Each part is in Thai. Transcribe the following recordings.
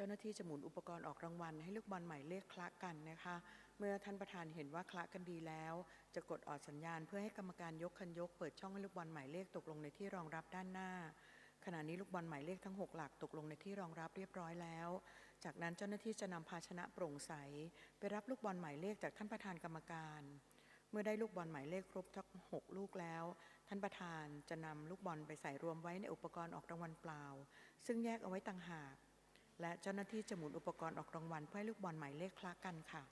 เจ้าหน้าที่จะหมุนอุปกรณ์ออกรางวัล ให้ลูกบอลหมายเลขคละกันนะคะ เมื่อท่านประธานเห็นว่าคละกันดีแล้ว จะกดออดสัญญาณ เพื่อให้กรรมการยกคันยก เปิดช่องให้ลูกบอลหมายเลขตกลงในที่รองรับด้านหน้า ขณะนี้ลูกบอลหมายเลขทั้ง 6 หลักตกลงในที่รองรับเรียบร้อยแล้ว จากนั้นเจ้าหน้าที่จะนำภาชนะโปร่งใส ไปรับลูกบอลหมายเลขจากท่านประธานกรรมการเมื่อได้ลูกบอลหมายเลขครบทั้ง6ลูกแล้ว ท่านประธานจะนำลูกบอลไปใส่รวมไว้ในอุปกรณ์ออกรางวัลเปล่า ซึ่งแยกเอาไว้ต่างหาก และเจ้าหน้าที่จะหมุนอุปกรณ์ออกรางวัลเพื่อให้ลูกบอลหมายเลขคละกันค่ะ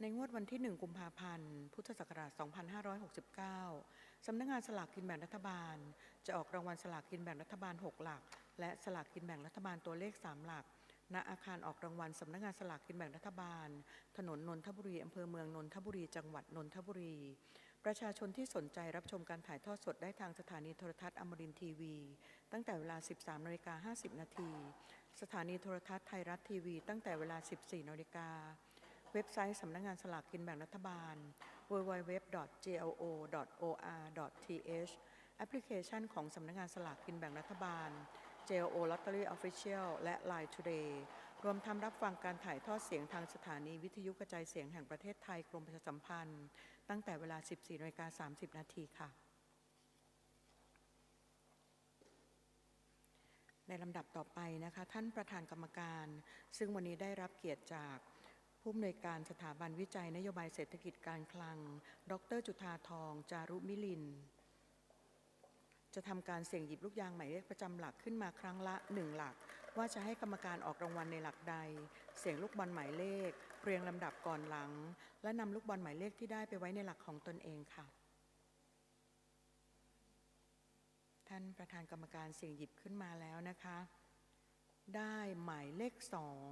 ในงวดวันที่ 1 กุมภาพันธ์ พุทธศักราช 2569 สำนักงานสลากกินแบ่งรัฐบาล จะออกรางวัลสลากกินแบ่งรัฐบาล 6 หลัก และสลากกินแบ่งรัฐบาลตัวเลข 3 หลัก ณอาคารออกรางวัลสำนักงานสลากกินแบ่งรัฐบาล ถนนนนทบุรีอำเภอเมืองนนทบุรีจังหวัดนนทบุรี ประชาชนที่สนใจรับชมการถ่ายทอดสดได้ทางสถานีโทรทัศน์อมรินทร์ทีวี ตั้งแต่เวลา 13นาฬิกา50 นาที สถานีโทรทัศน์ไทยรัฐทีวี ตั้งแต่เวลา 14นาฬิกาเว็บไซต์สำนักงานสลากกินแบ่งรัฐบาล www.jlo.or.th แอปพลิเคชันของสำนักงานสลากกินแบ่งรัฐบาล JLO Lottery Official และ Line Today รวมทำรับฟังการถ่ายทอดเสียงทางสถานีวิทยุกระจายเสียงแห่งประเทศไทยกรมประชาสัมพันธ์ ตั้งแต่เวลา 14นาฬิกา30 นาทีค่ะ ในลำดับต่อไปนะคะ ท่านประธานกรรมการ ซึ่งวันนี้ได้รับเกียรติจากผู้อำนวยการสถาบันวิจัยนโยบายเศรษฐกิจการคลัง ดรจุธาทอง จารุมิลิน จะทำการเสี่ยงหยิบลูกยางหมายเลขประจำหลักขึ้นมาครั้งละ 1 หลัก ว่าจะให้กรรมการออกรางวัลในหลักใด เสี่ยงลูกบอลหมายเลข เรียงลำดับก่อนหลัง และนำลูกบอลหมายเลขที่ได้ไปไว้ในหลักของตนเองค่ะ ท่านประธานกรรมการเสี่ยงหยิบขึ้นมาแล้วนะคะ ได้หมายเลขสอง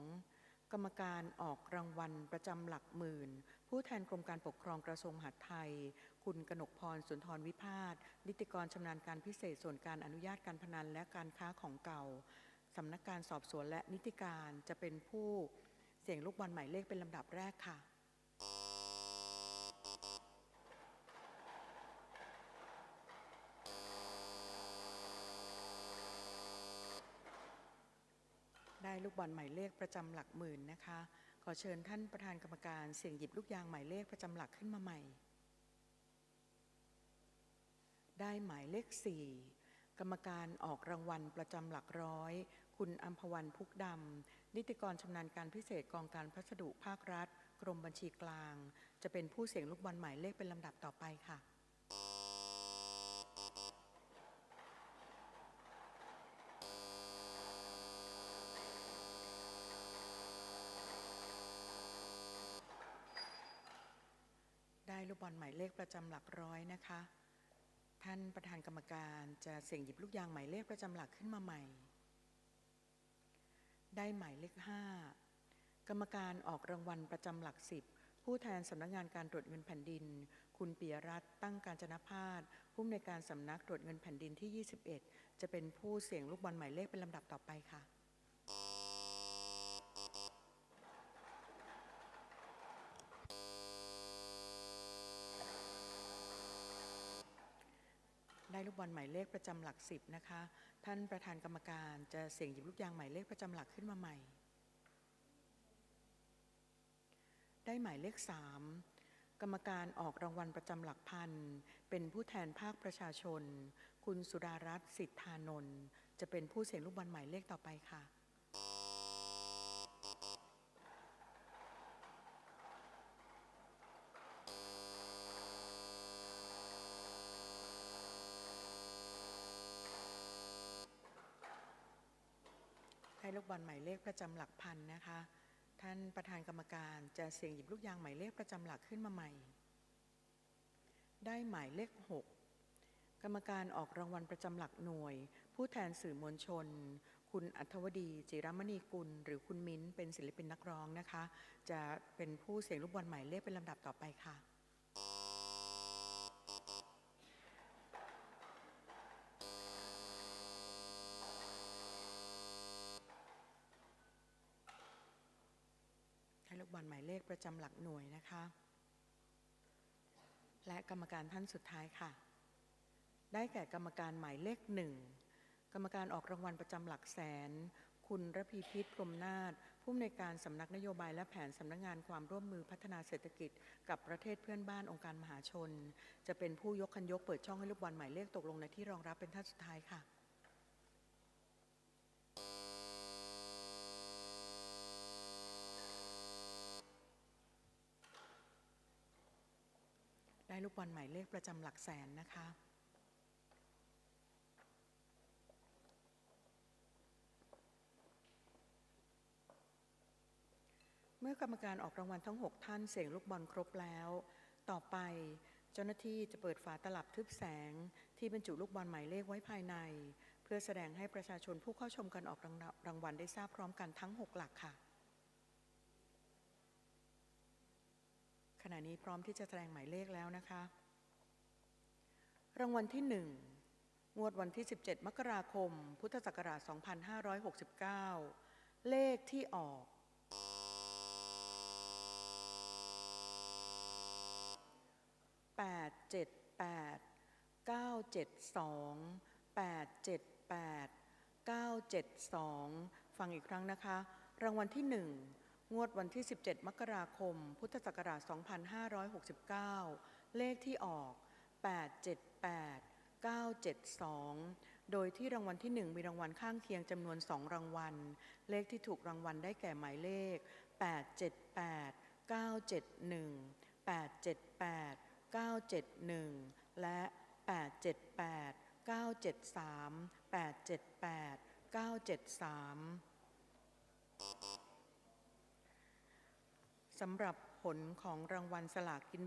กรรมการออกรางวัลประจำหลักหมื่น ผู้แทนกรมการปกครองกระทรวงมหาดไทย คุณกนกพรสุนทรวิพาทนิติกรชำนาญการพิเศษส่วนการอนุญาตการพนันและการค้าของเก่าสำนักการสอบสวนและนิติการจะเป็นผู้เสี่ยงลูกบอลหมายเลขเป็นลำดับแรกค่ะ ได้ลูกบอลหมายเลขประจำหลักหมื่นนะคะ ขอเชิญท่านประธานกรรมการเสี่ยงหยิบลูกยางหมายเลขประจำหลักขึ้นมาใหม่ ได้หมายเลขสี่กรรมการออกรางวัลประจำหลักร้อย คุณอัมพวันพุกดำ นิติกรชำนาญการพิเศษกองการพัสดุภาครัฐ กรมบัญชีกลาง จะเป็นผู้เสี่ยงลูกบอลหมายเลขเป็นลำดับต่อไปค่ะได้ลูกบอลหมายเลขประจำหลักร้อยนะคะ ท่านประธานกรรมการจะเสี่ยงหยิบลูกยางหมายเลขประจำหลักขึ้นมาใหม่ ได้หมายเลขห้ากรรมการออกรางวัลประจำหลักสิบผู้แทนสำนักงานการตรวจเงินแผ่นดิน คุณปียรัตน์ตั้งการจนพาสผู้อำนวยการสำนักตรวจเงินแผ่นดินที่ 21 จะเป็นผู้เสี่ยงลูกบอลหมายเลขเป็นลำดับต่อไปค่ะ ลูกบอลหมายเลขประจำหลักสิบนะคะ ท่านประธานกรรมการจะเสี่ยงหยิบลูกยางหมายเลขประจำหลักขึ้นมาใหม่ ได้หมายเลขสามกรรมการออกรางวัลประจำหลักพันเป็นผู้แทนภาคประชาชน คุณสุดารัตน์สิทธานนท์จะเป็นผู้เสี่ยงลูกบอลหมายเลขต่อไปค่ะ ลูกบอลหมายเลขประจำหลักพันนะคะ ท่านประธานกรรมการจะเสี่ยงหยิบลูกยางหมายเลขประจำหลักขึ้นมาใหม่ ได้หมายเลขหกกรรมการออกรางวัลประจำหลักหน่วย ผู้แทนสื่อมวลชน คุณอัธวดี จิรมณีกุล หรือคุณมิ้นเป็นศิลปินนักร้องนะคะ จะเป็นผู้เสี่ยงลูกบอลหมายเลขเป็นลำดับต่อไปค่ะ กบอลหมายเลขประจำหลักหน่วยนะคะ และกรรมการท่านสุดท้ายค่ะ ได้แก่กรรมการหมายเลขหนึ่งกรรมการออกรางวัลประจำหลักแสน คุณระพีพิษพรมนาถผู้อำนวยการสำนักนโยบายและแผนสำนักงานความร่วมมือพัฒนาเศรษฐกิจ กับประเทศเพื่อนบ้านองค์การมหาชน จะเป็นผู้ยกคันยกเปิดช่องให้ลูกบอลหมายเลขตกลงในที่รองรับเป็นท่านสุดท้ายค่ะ ได้ลูกบอลหมายเลขประจำหลักแสนนะคะ เมื่อกรรมการออกรางวัลทั้ง 6 ท่านเสียงลูกบอลครบแล้ว ต่อไปเจ้าหน้าที่จะเปิดฝาตลับทึบแสง ที่บรรจุลูกบอลหมายเลขไว้ภายใน เพื่อแสดงให้ประชาชนผู้เข้าชมการออกรางวัลได้ทราบพร้อมกันทั้ง 6 หลักค่ะ ณะนี้พร้อมที่จะแสดงหมายเลขแล้วนะคะ รางวัลที่1งวดวันที่ 17 มกราคม พุทธศักราช 2569 เลขที่ออกแปดเจ็ดแปดเก้าเจ็ดสองแปดเจ็ดแปดเก้าเจ็ดสองฟังอีกครั้งนะคะ รางวัลที่หนึ่ง งวดวันที่ 17 มกราคม พุทธศักราช 2569 เลขที่ออก 878 972 โดยที่รางวัลที่ 1 มีรางวัลข้างเคียงจำนวน 2 รางวัล เลขที่ถูกรางวัลได้แก่หมายเลข 878 971 878 971 และ 878 973 878 973 สำหรับผลของรางวัลสลากกิน